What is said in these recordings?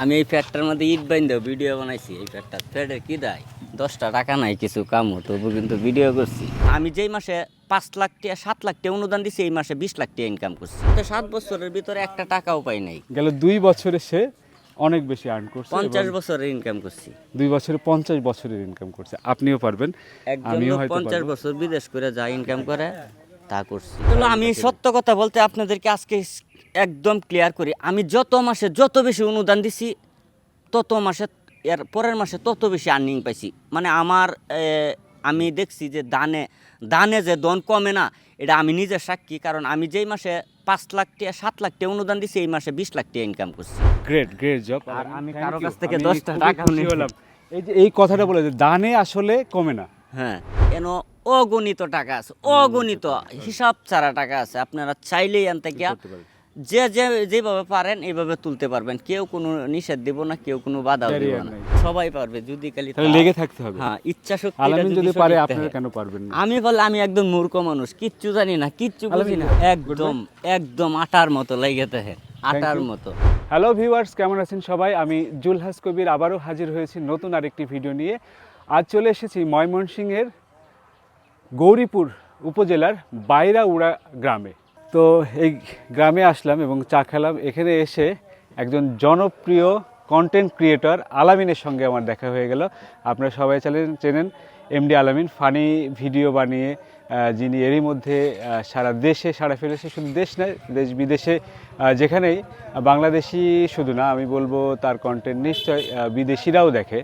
আমি এই ফ্যাটটার মধ্যে ইট বাইন্দ ভিডিও বানাইছি এই ফ্যাটটা ফ্যাটের কি দেয়? দশটা টাকা নাই কিছু কাম তবু কিন্তু ভিডিও করছি। আমি যেই মাসে পাঁচ লাখ টাকা সাত লাখ টাকা অনুদান দিছি এই মাসে বিশ লাখ টাকা ইনকাম করছি। তো সাত বছরের ভিতরে একটা টাকাও পাই নাই। গেল দুই বছরে সে অনেক বেশি আর্ন করছে পঞ্চাশ বছরের ইনকাম করছি। দুই বছরে পঞ্চাশ বছরের ইনকাম করছে। আপনিও পারবেন আমিও হয়তো পঞ্চাশ বছর বিদেশ করে যা ইনকাম করে তা করছি। আমি সত্য কথা বলতে আপনাদেরকে আজকে একদম ক্লিয়ার করি। আমি যত মাসে যত বেশি অনুদান দিছি তত মাসে এর পরের মাসে তত বেশি আর্নিং পাইছি। মানে আমার আমি দেখছি যে দানে দানে যে দন কমে না এটা আমি নিজে সাক্ষী। কারণ আমি যেই মাসে পাঁচ লাখ টাকা সাত লাখ টাকা অনুদান দিছি এই মাসে বিশ লাখ টাকা ইনকাম করছি। গ্রেট গ্রেট জব আর আমি কারও কাছ থেকে 10টা টাকাও নিই। হলাম। এই যে এই কথাটা বলে যে দানে আসলে কমে না। হ্যাঁ কেন অগণিত টাকা আছে অগণিত হিসাব ছাড়া টাকা আছে। আপনারা চাইলেই আনতে গিয়া। যে যে যেভাবে পারেন এইভাবে তুলতে পারবেন। কেউ কোনো নিষেধ দিব না কেউ কোনো বাধা দিব না। সবাই পারবে যদি খালি লেগে থাকতে হবে। হ্যাঁ ইচ্ছা শক্তি আলামিন যদি পারে আপনারা কেন পারবেন না? আমি বলে আমি একদম মূর্খ মানুষ কিচ্ছু জানি না কিচ্ছু বুঝি না। একদম একদম আটার মতো লেগে থাকে আটার মতো। হ্যালো ভিউয়ার্স কেমন আছেন সবাই? আমি জুলহাস কবির আবারও হাজির হয়েছি নতুন আরেকটি ভিডিও নিয়ে। আজ চলে এসেছি ময়মনসিংহের গৌরীপুর উপজেলার বাইরাউড়া গ্রামে। তো এই গ্রামে আসলাম এবং চা খেলাম। এখানে এসে একজন জনপ্রিয় কন্টেন্ট ক্রিয়েটর আলামিনের সঙ্গে আমার দেখা হয়ে গেল। আপনারা সবাই চালেন, চেনেন এমডি আলামিন। ফানি ভিডিও বানিয়ে যিনি এরই মধ্যে সারা দেশে সারা ফেলেছে। শুধু দেশ নয়, দেশ বিদেশে যেখানেই বাংলাদেশি শুধু না, আমি বলব তার কন্টেন্ট নিশ্চয় বিদেশিরাও দেখে,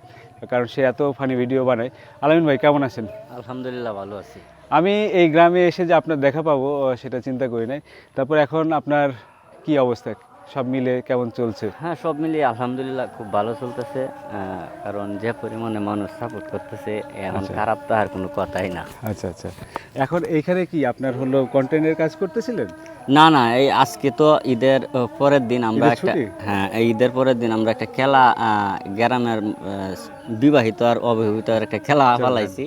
কারণ সে এত ফানি ভিডিও বানায়। আলামিন ভাই, কেমন আছেন? আলহামদুলিল্লাহ, ভালো আছি। আমি এই গ্রামে এসে যে আপনার দেখা পাবো সেটা চিন্তা করি নাই। তারপর এখন আপনার কি অবস্থা? সব মিলে কেমন চলছে? হ্যাঁ সব মিলিয়ে আলহামদুলিল্লাহ খুব ভালো চলতেছে কারণ যে পরিমাণে মানুষ সাপোর্ট করতেছে এখন আচ্ছা। খারাপ তো আর কোনো কথাই না। আচ্ছা আচ্ছা। এখন এইখানে কি আপনার হলো কন্টেন্টের কাজ করতেছিলেন? না না এই আজকে তো ঈদের পরের দিন আমরা একটা হ্যাঁ এই ঈদের পরের দিন আমরা একটা খেলা গ্রামের বিবাহিত আর অবিবাহিত আর একটা খেলা পালাইছি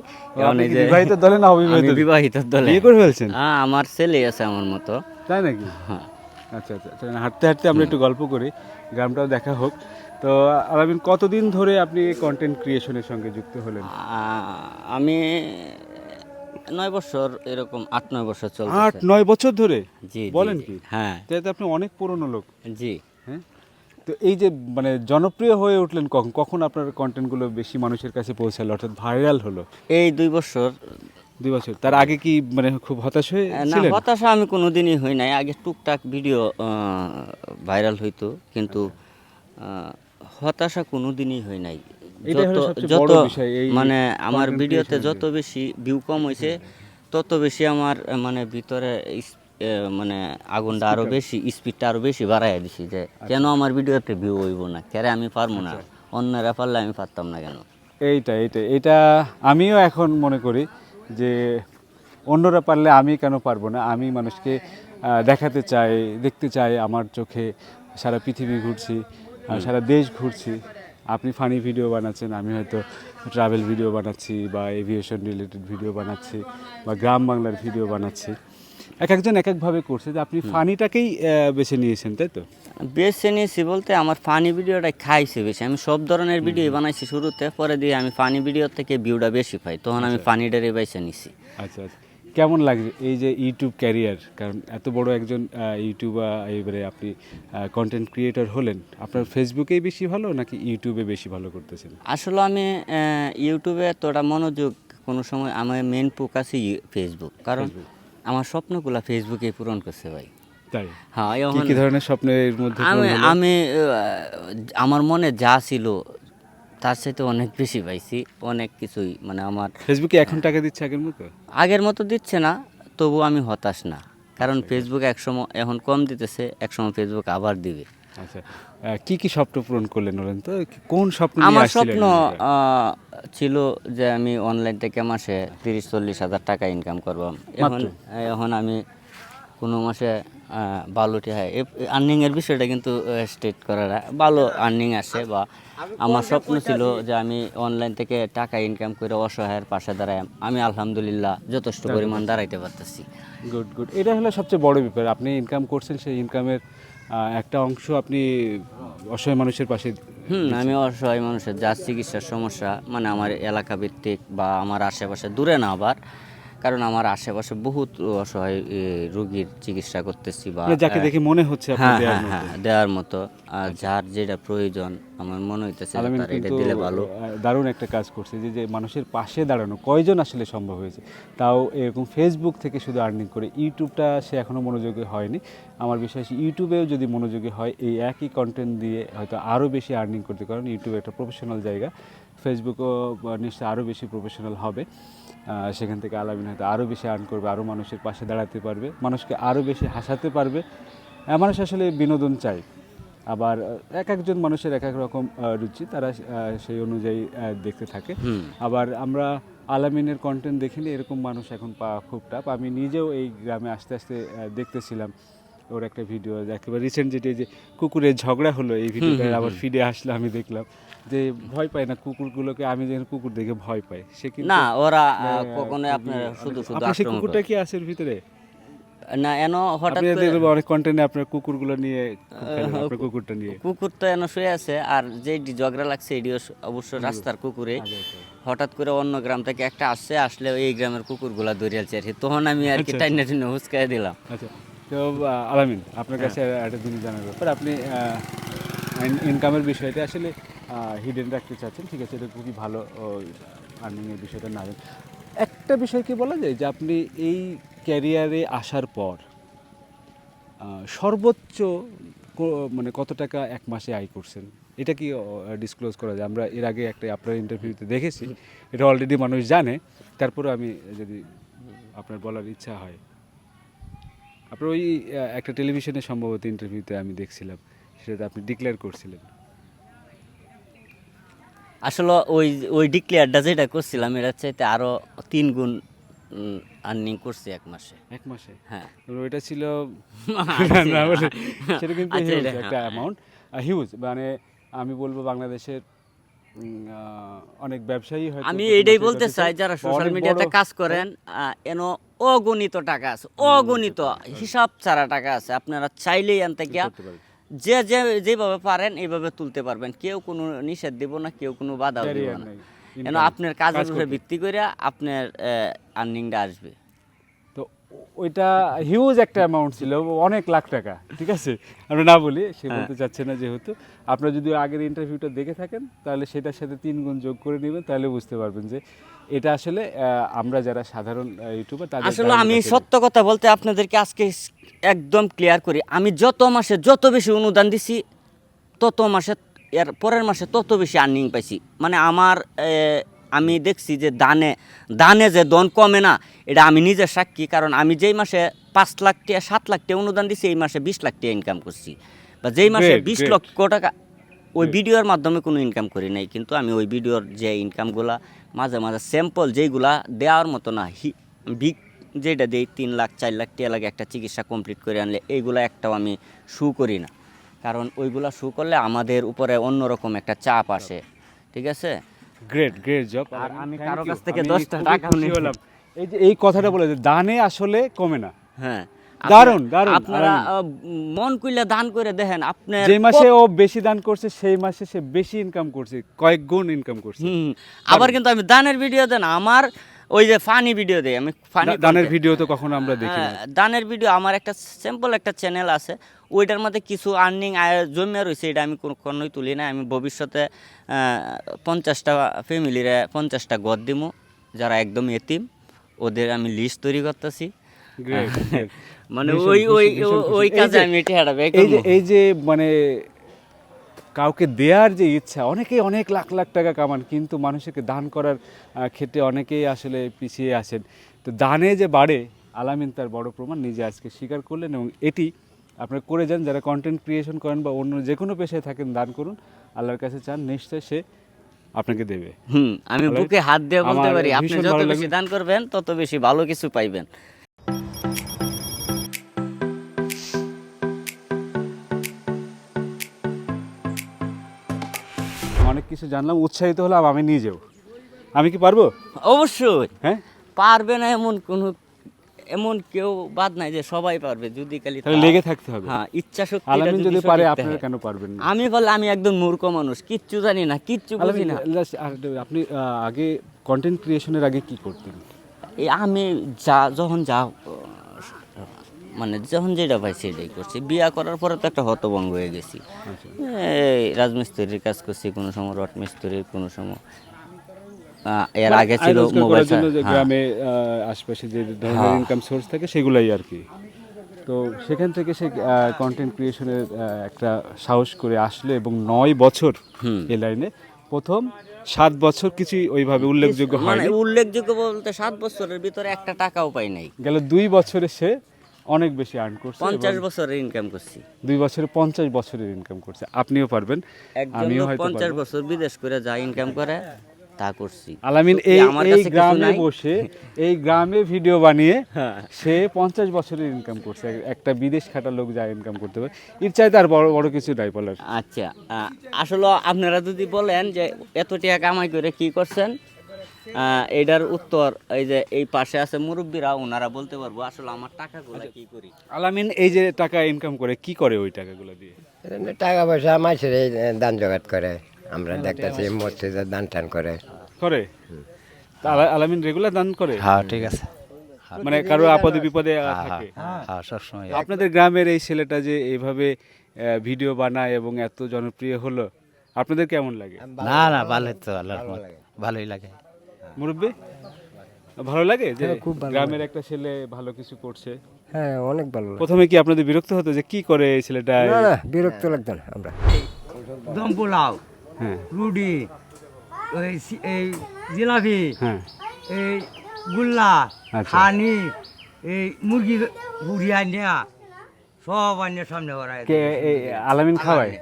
এই যে বিবাহিত দলে না অবিবাহিত বিবাহিত দলে। করে ফেলছেন? হ্যাঁ আমার ছেলে আছে আমার মতো। তাই নাকি? হ্যাঁ। আচ্ছা আচ্ছা তাহলে হাঁটতে হাঁটতে আমরা একটু গল্প করি গ্রামটাও দেখা হোক। তো আলামিন কতদিন ধরে আপনি কন্টেন্ট ক্রিয়েশনের সঙ্গে যুক্ত হলেন? আমি নয় বছর এরকম আট নয় বছর চল আট নয় বছর ধরে? জি বলেন কি? হ্যাঁ। আপনি অনেক পুরনো লোক। জি। হ্যাঁ? তো এই যে মানে জনপ্রিয় হয়ে উঠলেন কখন কখন আপনার কন্টেন্টগুলো বেশি মানুষের কাছে পৌঁছালো অর্থাৎ ভাইরাল হলো? এই দুই বছর দুই বছর। তার আগে কি মানে খুব হতাশ হয়ে না হতাশা আমি কোনোদিনই হই নাই। আগে টুকটাক ভিডিও ভাইরাল হইতো কিন্তু হতাশা কোনোদিনই হই নাই। যত মানে আমার ভিডিওতে যত বেশি ভিউ কম হয়েছে তত বেশি আমার মানে ভিতরে মানে আগুনটা আরও বেশি স্পিডটা আরও বেশি বাড়াই দিছি যে আচ্ছা। কেন আমার ভিডিওতে ভিউ হইব না? কেন আমি পারব না? অন্যরা পারলে আমি পারতাম না কেন? এইটা এইটা এটা আমিও এখন মনে করি যে অন্যরা পারলে আমি কেন পারব না? আমি মানুষকে দেখাতে চাই দেখতে চাই আমার চোখে সারা পৃথিবী ঘুরছি সারা দেশ ঘুরছি। আপনি ফানি ভিডিও বানাচ্ছেন আমি হয়তো ট্রাভেল ভিডিও বানাচ্ছি বা এভিয়েশন রিলেটেড ভিডিও বানাচ্ছি বা গ্রাম বাংলার ভিডিও বানাচ্ছি। এক একজন এক একভাবে করছে যে আপনি ফানিটাকেই বেছে নিয়েছেন তাই তো? বেছে নিয়েছি বলতে আমার ফানি ভিডিওটা খাইছে বেশি। আমি সব ধরনের ভিডিও বানাইছি শুরুতে পরে দিয়ে আমি ফানি ভিডিও থেকে ভিউটা বেশি পাই। তখন আমি ফানিটারে বেছে নিছি। আচ্ছা আচ্ছা। কেমন লাগে এই যে ইউটিউব ক্যারিয়ার কারণ এত বড় একজন ইউটিউবার এবারে আপনি কন্টেন্ট ক্রিয়েটর হলেন। আপনার ফেসবুকেই বেশি ভালো নাকি ইউটিউবে বেশি ভালো করতেছেন? আসলে আমি ইউটিউবে তোটা মনোযোগ কোনো সময় আমার মেন ফোকাসই ফেসবুক কারণ আমার স্বপ্নগুলো ফেসবুকে পূরণ করছে ভাই। তাই? হ্যাঁ কি ধরনের স্বপ্নের মধ্যে আমি আমি আমার মনে যা ছিল তার সাথে অনেক বেশি পাইছি অনেক কিছুই মানে আমার ফেসবুকে এখন টাকা দিচ্ছে আগের মতো? আগের মতো দিচ্ছে না তবু আমি হতাশ না। কারণ ফেসবুক একসময় এখন কম দিতেছে একসময় ফেসবুক আবার দিবে। আচ্ছা কি কি স্বপ্ন পূরণ করলেন বলেন তো? কোন স্বপ্ন আমার স্বপ্ন ছিল যে আমি অনলাইন থেকে মাসে তিরিশ চল্লিশ হাজার টাকা ইনকাম করব। এখন এখন আমি কোনো মাসে বালুটি হয়। আর্নিংয়ের বিষয়টা কিন্তু স্টেট করা না। ভালো আর্নিং আসে বা আমার স্বপ্ন ছিল যে আমি অনলাইন থেকে টাকা ইনকাম করে অসহায়ের পাশে দাঁড়াই আমি আলহামদুলিল্লাহ যথেষ্ট পরিমাণ দাঁড়াইতে পারতেছি। গুড গুড এটা হলো সবচেয়ে বড় ব্যাপার। আপনি ইনকাম করছেন সেই ইনকামের একটা অংশ আপনি অসহায় মানুষের পাশে হুম আমি অসহায় মানুষের যা চিকিৎসার সমস্যা মানে আমার এলাকা ভিত্তিক বা আমার আশেপাশে দূরে না আবার কারণ আমার আশেপাশে বহুত অসহায় রোগীর চিকিৎসা করতেছি বা মানে যাকে দেখে মনে হচ্ছে হ্যাঁ হ্যাঁ হ্যাঁ দেওয়ার মতো। আর যার যেটা প্রয়োজন আমার মনে হইতেছে তার এটা দিলে ভালো। দারুণ একটা কাজ করছে যে যে মানুষের পাশে দাঁড়ানো কয়জন আসলে সম্ভব হয়েছে? তাও এরকম ফেসবুক থেকে শুধু আর্নিং করে ইউটিউবটা সে এখনও মনোযোগী হয়নি। আমার বিশ্বাস ইউটিউবেও যদি মনোযোগী হয় এই একই কন্টেন্ট দিয়ে হয়তো আরও বেশি আর্নিং করতে কারণ ইউটিউব একটা প্রফেশনাল জায়গা ফেসবুকও নিশ্চয়ই আরও বেশি প্রফেশনাল হবে। সেখান থেকে আলামিন হয়তো আরও বেশি আর্ন করবে আরও মানুষের পাশে দাঁড়াতে পারবে মানুষকে আরও বেশি হাসাতে পারবে। মানুষ আসলে বিনোদন চায়। আবার এক একজন মানুষের এক এক রকম রুচি তারা সেই অনুযায়ী দেখতে থাকে। আবার আমরা আলামিনের কন্টেন্ট দেখিনি এরকম মানুষ এখন পাওয়া খুব টাফ আমি নিজেও এই গ্রামে আস্তে আস্তে দেখতেছিলাম। ওর একটা ভিডিও একেবারে রিসেন্ট যেটি যে কুকুরের ঝগড়া হলো এই ভিডিওটা আবার ফিডে আসলো আমি দেখলাম যে ভয় পায় না কুকুরগুলোকে আমি যেন কুকুর দেখে ভয় পাই। সে কিন্তু না ওরা খুবই আপনার শুধু শুধু সেই কুকুরটা কি আছে এর ভিতরে? না এন হঠাৎ আপনি করে অনেক কন্টেন্টে আপনার কুকুরগুলো নিয়ে আপনার কুকুরটা নিয়ে। কুকুর তো এনে শুয়ে আছে আর যে ঝগড়া লাগছে এটিও অবশ্য রাস্তার কুকুরে। হঠাৎ করে অন্য গ্রাম থেকে একটা আসছে আসলে এই গ্রামের কুকুরগুলা দৌড়িয়েছে আর কি তখন আমি আর কি টাইনে টাইনে হুসকাই দিলাম। আচ্ছা। তো আলামিন আপনার কাছে হ্যাঁ। একটা জিনিস জানার ব্যাপার। আপনি ইনকামের বিষয়টা আসলে হিডেন রাখতে চাচ্ছেন ঠিক আছে? এটা খুবই ভালো আর্নিংয়ের বিষয়টা না। একটা বিষয় কি বলা যায় যে আপনি এই ক্যারিয়ারে আসার পর সর্বোচ্চ মানে কত টাকা এক মাসে আয় করছেন? এটা কি ডিসক্লোজ করা যায়? আমরা এর আগে একটা আপনার ইন্টারভিউতে দেখেছি। এটা অলরেডি মানুষ জানে। তারপরে আমি যদি আপনার বলার ইচ্ছা হয় আপনার ওই একটা টেলিভিশনে সম্ভবত ইন্টারভিউতে আমি দেখছিলাম সেটাতে আপনি ডিক্লেয়ার করছিলেন। আসলে ওই ওই ডিক্লেয়ারটা যেটা করছিলাম এটা চাইতে আরও তিন গুণ আর্নিং করছি এক মাসে। এক মাসে? হ্যাঁ। ওইটা ছিল আচ্ছা, সেটা কিন্তু আচ্ছা, হিউজ একটা অ্যামাউন্ট হিউজ মানে আমি বলব বাংলাদেশের অনেক ব্যবসায়ী আমি এইটাই বলতে চাই যারা সোশ্যাল মিডিয়াতে কাজ করেন আহ, এন অগণিত টাকা আছে অগণিত হিসাব ছাড়া টাকা আছে আপনারা চাইলেই আনতে গিয়া যে যে যেভাবে পারেন এইভাবে তুলতে পারবেন। কেউ কোনো নিষেধ দিব না কেউ কোনো বাধা দিব না। কেন আপনার কাজের উপরে ভিত্তি করে আপনার আর্নিংটা আসবে। ওইটা হিউজ একটা অ্যামাউন্ট ছিল অনেক লাখ টাকা ঠিক আছে? আমরা না বলি সে হ্যাঁ। বলতে চাচ্ছে না যেহেতু। আপনারা যদি আগের ইন্টারভিউটা দেখে থাকেন তাহলে সেটার সাথে তিন গুণ যোগ করে নেবেন তাহলে বুঝতে পারবেন যে এটা আসলে আমরা যারা সাধারণ ইউটিউবার তাদের আসলে আমি সত্য কথা বলতে আপনাদেরকে আজকে একদম ক্লিয়ার করি। আমি যত মাসে যত বেশি অনুদান দিছি তত মাসে এর পরের মাসে তত বেশি আর্নিং পাইছি। মানে আমার আমি দেখছি যে দানে দানে যে দন কমে না এটা আমি নিজের সাক্ষী কারণ আমি যেই মাসে পাঁচ লাখ টাকা সাত লাখ টাকা অনুদান দিছি এই মাসে বিশ লাখ টাকা ইনকাম করছি। বা যেই মাসে বিশ. লক্ষ টাকা ওই ভিডিওর মাধ্যমে কোনো ইনকাম করি নাই কিন্তু আমি ওই ভিডিওর যে ইনকামগুলা মাঝে মাঝে স্যাম্পল যেইগুলা দেওয়ার মতো না হি- বিগ যেটা দেই তিন লাখ চার লাখ টিয়া লাগে একটা চিকিৎসা কমপ্লিট করে আনলে এইগুলা একটাও আমি শু করি না। কারণ ওইগুলা শু করলে আমাদের উপরে অন্যরকম একটা চাপ আসে। ঠিক আছে? গ্রেট গ্রেট জব আর আমি কারও কাছ থেকে 10 টাকা নিই। হলাম। এই যে এই কথাটা বলে যে দানে আসলে কমে না। হ্যাঁ। দারুণ দারুণ আপনারা মন কইলে দান করে দেখেন আপনি যে মাসে ও বেশি দান করছে সেই মাসে সে বেশি ইনকাম করছে কয়েক গুণ ইনকাম করছে। আবার কিন্তু আমি দানের ভিডিও দেন আমার ওই যে ফানি ভিডিও দেই আমি ফানি দানের ভিডিও তো কখনো আমরা দেখি না। হ্যাঁ, দানের ভিডিও আমার একটা সিম্পল একটা চ্যানেল আছে ওইটার মধ্যে কিছু আর্নিং জমিয়া রয়েছে এটা আমি কোনোই তুলি না আমি ভবিষ্যতে পঞ্চাশটা ফ্যামিলিরে পঞ্চাশটা গদ দিমু যারা একদম এতিম ওদের আমি লিস্ট তৈরি করতেছি. মানে ওই ওই ওই কাজে আমি এটা এই যে এই যে মানে কাউকে দেয়ার যে ইচ্ছা অনেকেই অনেক লাখ লাখ টাকা কামান কিন্তু মানুষকে দান করার ক্ষেত্রে অনেকেই আসলে পিছিয়ে আসেন তো দানে যে বাড়ে আলামিন তার বড় প্রমাণ নিজে আজকে স্বীকার করলেন এবং এটি আপনারা করে যান যারা কন্টেন্ট ক্রিয়েশন করেন বা অন্য যে কোনো পেশায় থাকেন দান করুন। আল্লাহর কাছে চান নিশ্চয় সে আপনাকে দেবে। হুম আমি বুকে হাত দিয়ে বলতে পারি আপনি যত বেশি দান করবেন তত বেশি ভালো কিছু পাইবেন। কিছু জানলাম উৎসাহিত হলাম আমি নিয়ে নিজেও আমি কি পারব? অবশ্যই। হ্যাঁ? পারবে না এমন কোনো এমন কেউ বাদ নাই যে সবাই পারবে যদি খালি তাহলে লেগে থাকতে হবে। হ্যাঁ ইচ্ছা শক্তি আলামিন যদি পারে আপনারা কেন পারবেন না? আমি বলে আমি একদম মূর্খ মানুষ কিচ্ছু জানি না কিচ্ছু বুঝি না। আপনি আগে কন্টেন্ট ক্রিয়েশনের আগে কি করতেন? এই আমি যা যখন যা মানে যখন যেটা পাই সেটাই করছি। বিয়া করার পরে তো একটা হতভঙ্গ হয়ে গেছি। আচ্ছা। এই রাজমিস্ত্রির কাজ করছি কোনো সময় রট মিস্ত্রির কোনো সময় এর আগে ছিল মোবাইল যে হ্যাঁ। গ্রামে আশপাশে যে ধরনের হ্যাঁ। ইনকাম সোর্স থাকে সেগুলাই আর কি। তো সেখান থেকে সে কন্টেন্ট ক্রিয়েশনের একটা সাহস করে আসলে এবং নয় বছর এই লাইনে প্রথম সাত বছর কিছুই ওইভাবে উল্লেখযোগ্য মানে হয়নি। উল্লেখযোগ্য বলতে সাত বছরের ভিতরে একটা টাকাও পাই নাই। গেল দুই বছরে সে অনেক বেশি আর্ন করছে পঞ্চাশ বছরের ইনকাম করছি। দুই বছরে পঞ্চাশ বছরের ইনকাম করছে। আপনিও পারবেন আমিও হয়তো পঞ্চাশ বছর বিদেশ করে যা ইনকাম করে তা করছি। আলামিন এই এই গ্রামে বসে এই গ্রামে ভিডিও বানিয়ে হ্যাঁ। সে পঞ্চাশ বছরের ইনকাম করছে। একটা বিদেশ খাটা লোক যা ইনকাম করতে পারে। এর চাইতে আর বড় বড় কিছু নাই বলার। আচ্ছা আসলে আপনারা যদি বলেন যে এত টাকা কামাই করে কি করছেন? এটার উত্তর এই যে এই পাশে আছে মুরব্বীরা ওনারা বলতে পারব আসলে আমার টাকাগুলো কি করি? আলামিন এই যে টাকা ইনকাম করে কি করে ওই টাকাগুলো দিয়ে? টাকা পয়সা মাছের দান জগাত করে। আমরা দেখতেছি মসজিদের দান টান করে। করে? আলামিন রেগুলার দান করে? হ্যাঁ ঠিক আছে। মানে কারও আপদে বিপদে থাকে। হ্যাঁ সবসময় আপনাদের গ্রামের এই ছেলেটা যে এইভাবে ভিডিও বানায় এবং এত জনপ্রিয় হলো আপনাদের কেমন লাগে? না না ভালোই তো আল্লাহর রহমত। ভালোই লাগে। মুরব্বী? ভালো লাগে যে গ্রামের একটা ছেলে ভালো কিছু করছে? হ্যাঁ অনেক ভালো প্রথমে কি আপনাদের বিরক্ত হতো যে কি করে এই ছেলেটা না না বিরক্ত লাগতো না আমরা। দম পোলাও হ্যাঁ। রুটি ওই এই জিলাপি হ্যাঁ। এই গুল্লা আচ্ছা। খানি এই মুরগি বুড়ি আনিয়া সব আনিয়া সামনে বাড়ায় কে এই আলামিন খাওয়ায়?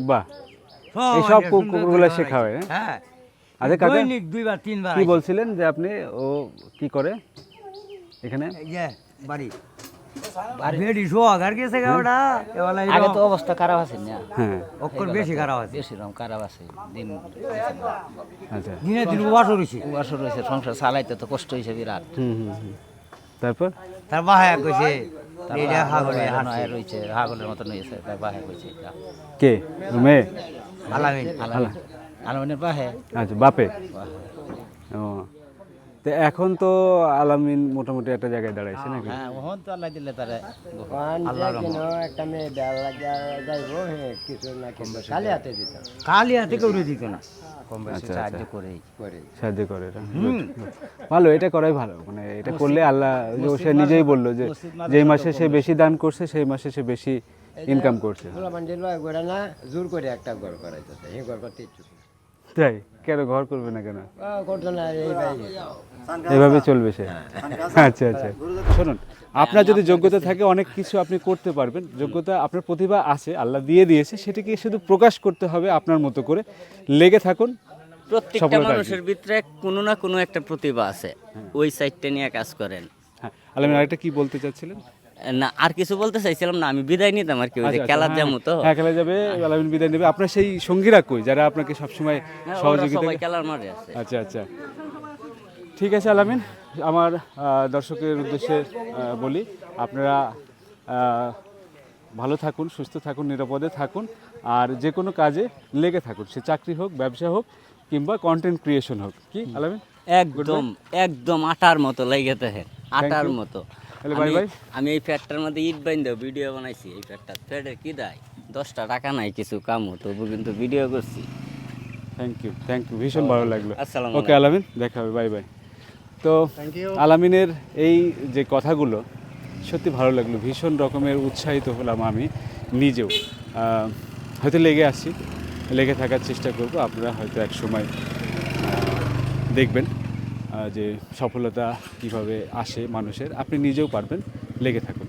বাহ। সব কুকুরগুলা সে। খাওয়ায়, হ্যাঁ? হ্যাঁ আচ্ছা কাকা দৈনিক দুইবার তিনবার কি বলছিলেন যে আপনি ও কি করে এখানে? ইয়ে বাড়ি। বেডি। সোহাগ আর গেছে গাওটা এবেলা আগে তো অবস্থা খারাপ আছে না। হ্যাঁ। অক্ষর বেশি খারাপ আছে। বেশি রকম খারাপ আছে দিন আচ্ছা। দিনে দিন উবাস রয়েছে। সংসার চালাইতে তো কষ্ট হয়েছে বিরাট। হুম হুম হুম। তারপর? তার বাহায় কইছে রয়েছে হাগলের মতন হয়েছে তার কইছে কে? মেয়ে আলামিন। আলামিন। আলামিনের বাহে। আচ্ছা বাপে। ও। তো এখন তো আলামিন মোটামুটি একটা জায়গায় দাঁড়াইছে নাকি? হ্যাঁ ওহন তো আল্লাহ দিলে তারে। একটা মেয়ে দেড় লাগিয়া যাইব হ্যাঁ কিছু না কিছু খালি হাতে দিত কালি হাতে কেউ দিত না। কম বেশি সাহায্য করেই। করে সাহায্য করে ভালো এটা করাই ভালো। মানে এটা করলে আল্লাহ যে সে নিজেই বলল যে যেই মাসে সে বেশি দান করছে সেই মাসে সে বেশি ইনকাম করছে। করে জোর করে একটা ঘর করাইতেছে। এই ঘর করতে ইচ্ছুক। তাই? কেন ঘর করবে না কেন? করতো না এই এভাবে চলবে সে। আচ্ছা আচ্ছা। শুনুন আপনার যদি যোগ্যতা থাকে অনেক কিছু আপনি করতে পারবেন। যোগ্যতা আপনার প্রতিভা আছে আল্লাহ দিয়ে দিয়েছে সেটিকে শুধু প্রকাশ করতে হবে আপনার মতো করে। লেগে থাকুন প্রত্যেকটা মানুষের ভিতরে কোনো না কোনো একটা প্রতিভা আছে। ওই সাইডটা নিয়ে কাজ করেন। হ্যাঁ আলামিন আরেকটা কি বলতে চাচ্ছিলেন? না আর কিছু বলতে চাইছিলাম না আমি বিদায় নিতাম আর কি ওই যে আচ্ছা, আচ্ছা, খেলার হ্যাঁ, যেমন তো। হ্যাঁ খেলা যাবে আলামিন বিদায় নেবে। আপনার সেই সঙ্গীরা কই? যারা আপনাকে সবসময় হ্যাঁ, সহযোগিতা সবাই খেলার মাঠে আছে। আচ্ছা আচ্ছা। ঠিক আছে আলামিন আমার দর্শকের উদ্দেশ্যে বলি আপনারা ভালো থাকুন সুস্থ থাকুন নিরাপদে থাকুন আর যে কোনো কাজে লেগে থাকুন। সে চাকরি হোক ব্যবসা হোক কিংবা কন্টেন্ট ক্রিয়েশন হোক। কি আলামিন? একদম একদম আটার মতো লেগে থাকে আটার মতো। তাহলে bye আমি- bye. আমি এই ফ্যাটটার মধ্যে ইট বাইন্দ ভিডিও বানাইছি এই ফ্যাটটা ফ্যাটের কি দেয়? দশটা টাকা নাই কিছু কামও তবু কিন্তু ভিডিও করছি। থ্যাংক ইউ থ্যাংক ইউ ভীষণ ভালো লাগল। আসসালামু ওকে আলামিন দেখা হবে বাই বাই তো আলামিনের এই যে কথাগুলো সত্যি ভালো লাগল ভীষণ রকমের উৎসাহিত হলাম আমি নিজেও। হয়তো লেগে আসছি লেগে থাকার চেষ্টা করব আপনারা হয়তো এক সময় দেখবেন। যে সফলতা কীভাবে আসে মানুষের আপনি নিজেও পারবেন লেগে থাকুন